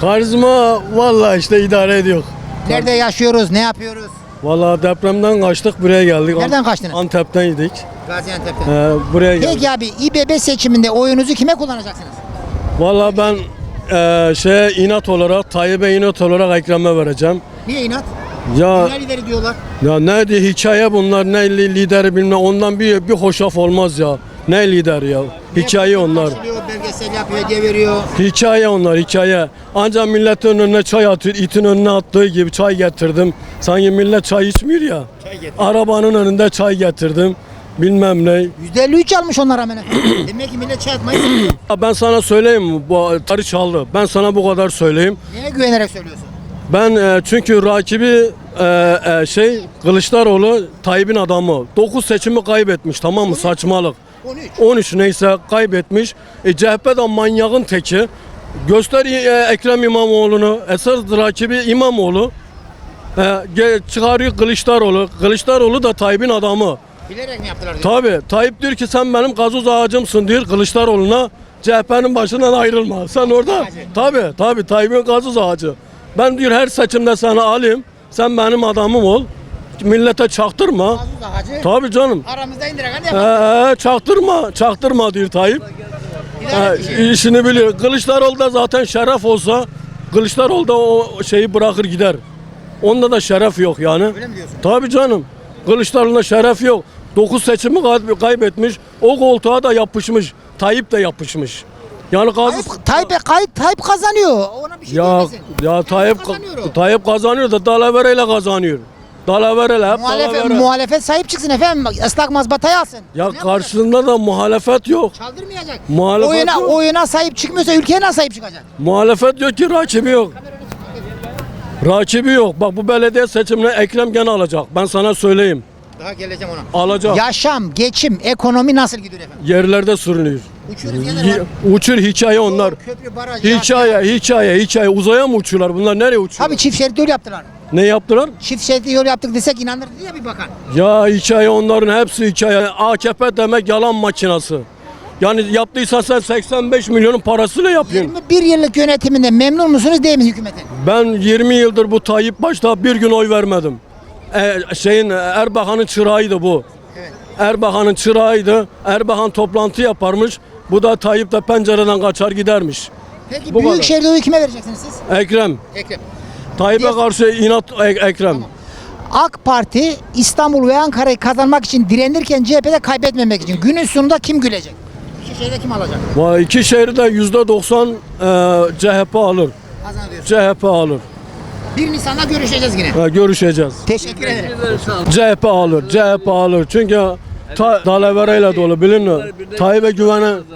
Karizma vallahi işte idare ediyor. Nerede yaşıyoruz? Ne yapıyoruz? Vallahi depremden kaçtık buraya geldik. Nereden kaçtınız? Antep'teydik. Gaziantep'ten. Ee, buraya geldik. Peki abi İBB seçiminde oyunuzu kime kullanacaksınız? Vallahi ben e, şeye inat olarak Tayyip'e inat olarak Ekrem'e vereceğim. Niye inat? Ya Dünya lideri diyorlar. ya ne diye hikaye bunlar ne li- lideri bilmem ondan bir bir hoşaf olmaz ya. Ne lider ya? Hikaye onlar. Belgesel yapıyor, hediye veriyor. Hikaye onlar hikaye. Ancak milletin önüne çay atıyor. itin önüne attığı gibi çay getirdim. Sanki millet çay içmiyor ya. Arabanın önünde çay getirdim. Bilmem ne. %53 almış onlar hemen. Demek ki millet çay atmayı seviyor. Ya Ben sana söyleyeyim mi? Bu tarih çaldı. Ben sana bu kadar söyleyeyim. Neye güvenerek söylüyorsun? Ben e, çünkü rakibi e, e, şey Kılıçdaroğlu Tayyip'in adamı. 9 seçimi kaybetmiş tamam mı? Saçmalık. 13. 13 neyse kaybetmiş. E, CHP de manyağın teki. Göster e, Ekrem İmamoğlu'nu. Esas rakibi İmamoğlu. E, çıkarıyor Kılıçdaroğlu. Kılıçdaroğlu da Tayyip'in adamı. Bilerek mi yaptılar diyor. Tabi Tayyip diyor ki sen benim gazoz ağacımsın diyor Kılıçdaroğlu'na. CHP'nin başından ayrılma. Sen orada tabi tabi Tayyip'in gazoz ağacı. Ben diyor her seçimde seni alayım. Sen benim adamım ol. Millete çaktırma. Mazlum da hacı. Tabi canım. Aramızda indirek hadi Ee, yapalım. ee, çaktırma. Çaktırma diyor Tayyip. Ee, işi. işini biliyor. Kılıçdaroğlu da zaten şeref olsa Kılıçdaroğlu da o şeyi bırakır gider. Onda da şeref yok yani. Öyle mi diyorsun? Tabii canım. Kılıçdaroğlu'na şeref yok. 9 seçimi kay- kaybetmiş. O koltuğa da yapışmış. Tayyip de yapışmış. Yani Tayyip, Tayyip, Tayyip kazanıyor. Bir şey Ya, ya Tayyip, kazanıyor o. Tayyip kazanıyor da dalavereyle kazanıyor. Dalavereyle hep Muhalefet, dalavere. muhalefet sahip çıksın efendim. Islak mazbatayı alsın. Ya Ne karşısında da muhalefet yok. Çaldırmayacak. Muhalefet oyuna, yok. oyuna sahip çıkmıyorsa ülkeye nasıl sahip çıkacak? Muhalefet yok ki rakibi yok. Rakibi yok. Bak bu belediye seçimini Ekrem gene alacak. Ben sana söyleyeyim. Daha geleceğim ona. Alacak. Yaşam, geçim, ekonomi nasıl gidiyor efendim? Yerlerde sürünüyor. Hi- var. Uçur hikaye onlar. Köprü, baraj. Hikaye, hikaye, hikaye. Uzaya mı uçuyorlar? Bunlar nereye uçuyorlar? Abi çift şerit yol yaptılar. Ne yaptılar? Çift şerit yol yaptık desek inanır diye bir bakan. Ya hikaye onların hepsi hikaye. AKP demek yalan makinası. Yani yaptıysa sen 85 milyonun parasıyla yapıyorsun. 21 yıllık yönetiminde memnun musunuz değil mi hükümetin? Ben 20 yıldır bu Tayyip başta bir gün oy vermedim. E, şeyin Erbakan'ın çırağıydı bu. Evet. Erbakan'ın çırağıydı. Erbakan toplantı yaparmış. Bu da Tayyip de pencereden kaçar gidermiş. Peki Bu büyük kadar. şehirde oyu kime vereceksiniz siz? Ekrem. Ekrem. Tayyip'e Diğer- karşı inat Ek- Ekrem. AK Parti İstanbul ve Ankara'yı kazanmak için direnirken CHP'de kaybetmemek için günün sonunda kim gülecek? İki şeyde kim alacak? Vay, iki şehirde yüzde 90 CHP alır. CHP alır. 1 Nisan'da görüşeceğiz yine. Ha, görüşeceğiz. Teşekkür ederim. CHP alır. CHP alır. Çünkü ta, dalavereyle dolu bilin mi? Tayyip'e güvenen